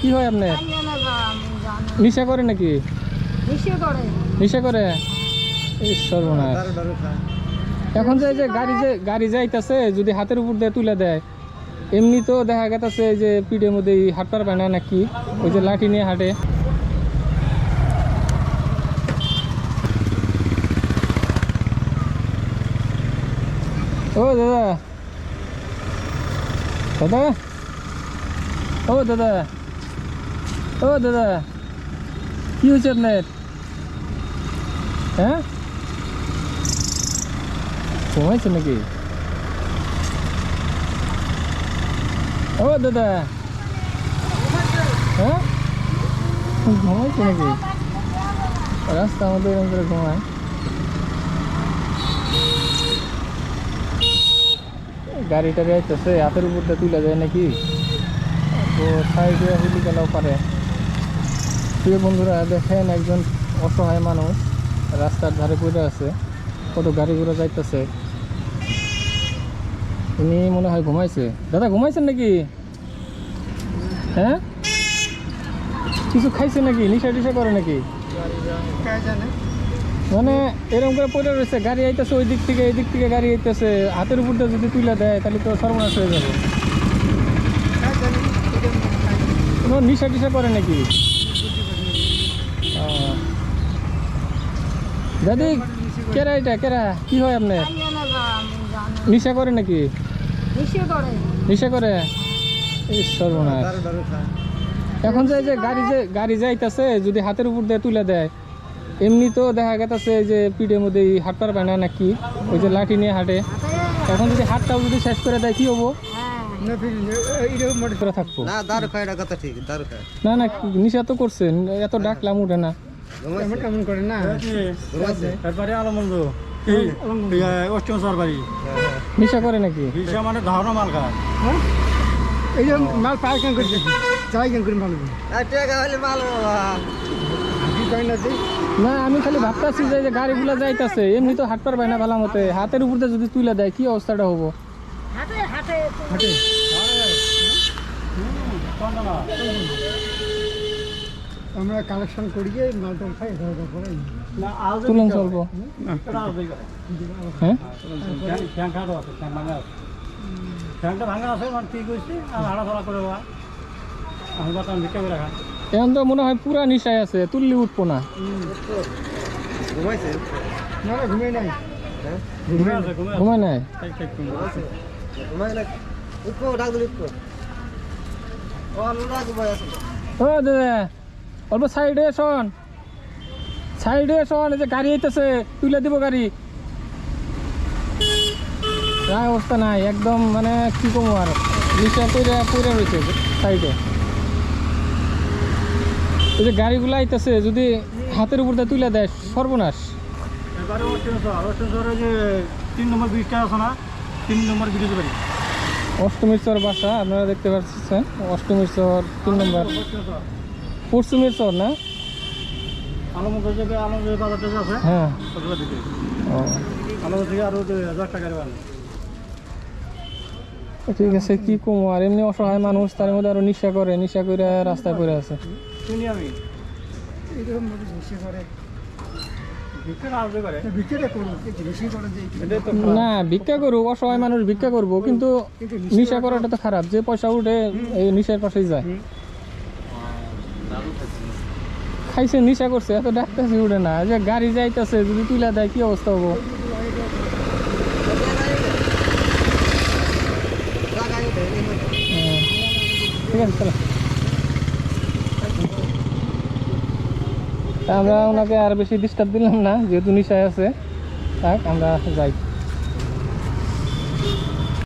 কি হয় আপনার। নিশা করে নাকি? নিশা করে? সর্বনাশ। এখন যে যে গাড়ি যে গাড়ি যাইতেছে, যদি হাতের উপর দিয়ে তুলে দেয় এমনি তো দেখা গেছে যে পিঠের মধ্যে হাঁটতে পারবে না নাকি? ওই যে লাঠি নিয়ে হাঁটে। ও দাদা। দাদা? ও দাদা। ও, দাদা। কি হয়েছে আপনার? হ্যাঁ? ঘুমাইছে নাকি? ও, দাদা। হ্যাঁ? ঘুমাইছে নাকি? রাস্তা আমাদের এরকম করে ঘুমায়। গাড়ি টাড়ি আইতেছে, হাতের উপর দিয়ে তুলে যায় নাকি? তো সাইডে হুলি গেলেও পারে। প্রিয় বন্ধুরা, দেখেন একজন অসহায় মানুষ রাস্তার ধারে পড়ে আছে, কত গাড়ি ঘোড়া যাইতেছে। উনি মনে হয় ঘুমাইছে। দাদা, ঘুমাইছেন নাকি? হ্যাঁ? কিছু খাইছে নাকি? নিশা টিশা করে নাকি? মানে এরকম করে পড়ে রয়েছে, গাড়ি আইতেছে ওই দিক থেকে, এই দিক থেকে গাড়ি আইতেছে। হাতের উপর যদি তুলে দেয়, তাহলে তো সর্বনাশ হয়ে যাবে। নিশা টিশা করে নাকি। দাদি কেরা এটা? কেরা? কি হয় আপনার। নিশা করে নাকি? নিশা করে। সর্বনাশ। এখন যে যে গাড়ি যে গাড়ি যাইতেছে যদি হাতের উপর দিয়ে তুলে দেয় এমনি তো দেখা গেছে যে পিঠের মধ্যে হাঁটতে পারবে না নাকি ওই যে লাঠি নিয়ে হাঁটে। এখন যদি হাতটাও যদি শেষ করে দেয় কি হব? থাকব। না দারু খায় এটা কথা ঠিক দারু খায়। না না নিশা তো করছে এত ডাকলাম উঠে না। কেমন করে না? ঘুমাইছে। এরপরে আলমন্দ অষ্টম সরবারি নিশা করে নাকি? মানে ধারণা মাল খায়। এই যে মাল পায় কেন করছে যাই কেন করে মাল টাকা হলে না আমি খালি ভাবতেছি যে যে গাড়িগুলো যাইতেছে এমনি তো হাঁট পারবে না ভালো মতে। হাতের উপর যদি তুলে দেয় কি অবস্থাটা হব? হাটে। আমরা কালেকশন করিয়ে মাল টাল খাই দাওয়া করে না আল তুলন চলবো হ্যাঁ ভাঙা আছে ফ্যানটা ভাঙা আছে মানে ঠিক হয়েছে আর করে এখন তো মনে হয়? পুরা নিশায় আছে তুললি উঠবো না ঘুমাইছে না ঘুমিয়ে নাই ঘুমে নাই ও দাদা, অল্প সাইডে শোন। সাইডে শোন, এই যে গাড়ি আইতেছে, তুলে দিব গাড়ি। না অবস্থা নাই, একদম মানে কি কমো আর, নিচে পড়ে রয়েছে সাইডে। এই যে গাড়িগুলো আইতেছে, যদি হাতের উপর তুলে দেয়, সর্বনাশ। তিন নম্বর ব্রিজটা আছে না? তিন নম্বর বাড়ি অষ্টমীর চর বাসা আপনারা দেখতে পাচ্ছেন অষ্টমীর চর তিন নম্বর। অষ্টম পশ্চিমের চর না? আছে। হ্যাঁ। দিকে থেকে। ঠিক আছে কি কমো? আর এমনি অসহায় মানুষ তার মধ্যে আরও নিশা করে নিশা করে রাস্তায় পড়ে আছে। শুনি আমি। এরকম করে। না ভিক্ষা করুক অসহায় মানুষ ভিক্ষা করব কিন্তু নিশা করাটা তো খারাপ যে পয়সা উঠে এই নিশার পাশেই যায়। খাইছে নিশা করছে এত ডাকতেছে উঠে না যে গাড়ি যাইতেছে যদি তুলে দেয় কি অবস্থা হব? হ্যাঁ। ঠিক আছে চলো। আমরা ওনাকে আর বেশি ডিস্টার্ব দিলাম না যেহেতু নিশায় আছে। থাক আমরা যাই।